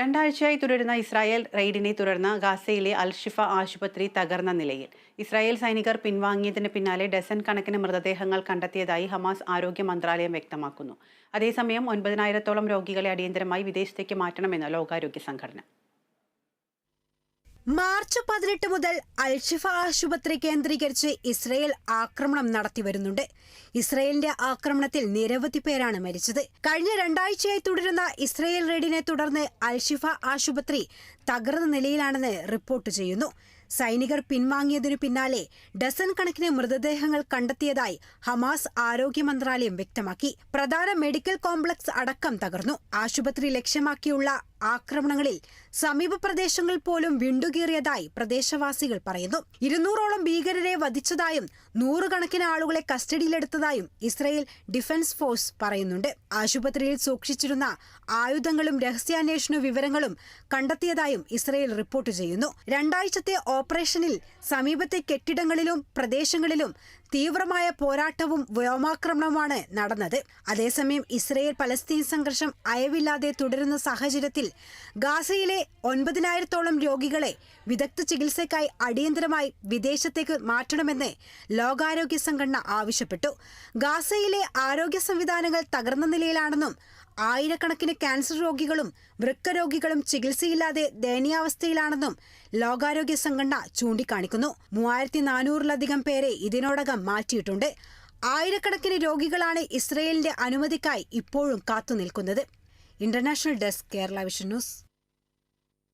രണ്ടാഴ്ചയായി തുടരുന്ന ഇസ്രായേൽ റെയ്ഡിനെ തുടർന്ന് ഗാസയിലെ അൽഷിഫ ആശുപത്രി തകർന്ന നിലയിൽ. ഇസ്രായേൽ സൈനികർ പിൻവാങ്ങിയതിന് പിന്നാലെ ഡസൻ കണക്കിന് മൃതദേഹങ്ങൾ കണ്ടെത്തിയതായി ഹമാസ് ആരോഗ്യ മന്ത്രാലയം വ്യക്തമാക്കുന്നു. അതേസമയം ഒൻപതിനായിരത്തോളം രോഗികളെ അടിയന്തരമായി വിദേശത്തേക്ക് മാറ്റണമെന്ന് ലോകാരോഗ്യ സംഘടന. മാർച്ച് പതിനെട്ട് മുതൽ അൽഷിഫ ആശുപത്രി കേന്ദ്രീകരിച്ച് ഇസ്രയേൽ ആക്രമണം നടത്തി വരുന്നുണ്ട്. ഇസ്രയേലിന്റെ ആക്രമണത്തിൽ നിരവധി പേരാണ് മരിച്ചത്. കഴിഞ്ഞ രണ്ടാഴ്ചയായി തുടരുന്ന ഇസ്രയേൽ റെയ്ഡിനെ തുടർന്ന് അൽഷിഫ ആശുപത്രി തകർന്ന നിലയിലാണെന്ന് റിപ്പോർട്ട് ചെയ്യുന്നു. സൈനികർ പിൻവാങ്ങിയതിനു പിന്നാലെ ഡസൻ കണക്കിന് മൃതദേഹങ്ങൾ കണ്ടെത്തിയതായി ഹമാസ് ആരോഗ്യ മന്ത്രാലയം വ്യക്തമാക്കി. പ്രധാന മെഡിക്കൽ കോംപ്ലക്സ് അടക്കം തകർന്നു. ആശുപത്രി ലക്ഷ്യമാക്കിയുള്ള ആക്രമണങ്ങളിൽ സമീപ പ്രദേശങ്ങൾ പോലും വിണ്ടുകീറിയതായി പ്രദേശവാസികൾ പറയുന്നു. ഇരുന്നൂറോളം ഭീകരരെ വധിച്ചതായും നൂറുകണക്കിന് ആളുകളെ കസ്റ്റഡിയിലെടുത്തതായും ഇസ്രയേൽ ഡിഫൻസ് ഫോഴ്സ് പറയുന്നുണ്ട്. ആശുപത്രിയിൽ സൂക്ഷിച്ചിരുന്ന ആയുധങ്ങളും രഹസ്യാന്വേഷണ വിവരങ്ങളും കണ്ടെത്തിയതായും ഇസ്രയേൽ റിപ്പോർട്ട് ചെയ്യുന്നു. രണ്ടാഴ്ചത്തെ ഓപ്പറേഷനിൽ സമീപത്തെ കെട്ടിടങ്ങളിലും പ്രദേശങ്ങളിലും തീവ്രമായ പോരാട്ടവും വ്യോമാക്രമണവുമാണ് നടന്നത്. അതേസമയം ഇസ്രയേൽ പലസ്തീൻ സംഘർഷം അയവില്ലാതെ തുടരുന്ന സാഹചര്യത്തിൽ ഗാസയിലെ ഒൻപതിനായിരത്തോളം രോഗികളെ വിദഗ്ധ ചികിത്സയ്ക്കായി അടിയന്തരമായി വിദേശത്തേക്ക് മാറ്റണമെന്ന് ലോകാരോഗ്യ സംഘടന ആവശ്യപ്പെട്ടു. ഗാസയിലെ ആരോഗ്യ സംവിധാനങ്ങൾ തകർന്ന നിലയിലാണെന്നും ആയിരക്കണക്കിന് ക്യാൻസർ രോഗികളും വൃക്കരോഗികളും ചികിത്സയില്ലാതെ ദയനീയാവസ്ഥയിലാണെന്നും ലോകാരോഗ്യ സംഘടന ചൂണ്ടിക്കാണിക്കുന്നു. മൂവായിരത്തി നാനൂറിലധികം പേരെ ഇതിനോടകം മാറ്റിയിട്ടുണ്ട്. ആയിരക്കണക്കിന് രോഗികളാണ് ഇസ്രയേലിന്റെ അനുമതിക്കായി ഇപ്പോഴും കാത്തുനിൽക്കുന്നത്. International desk Kerala vision news.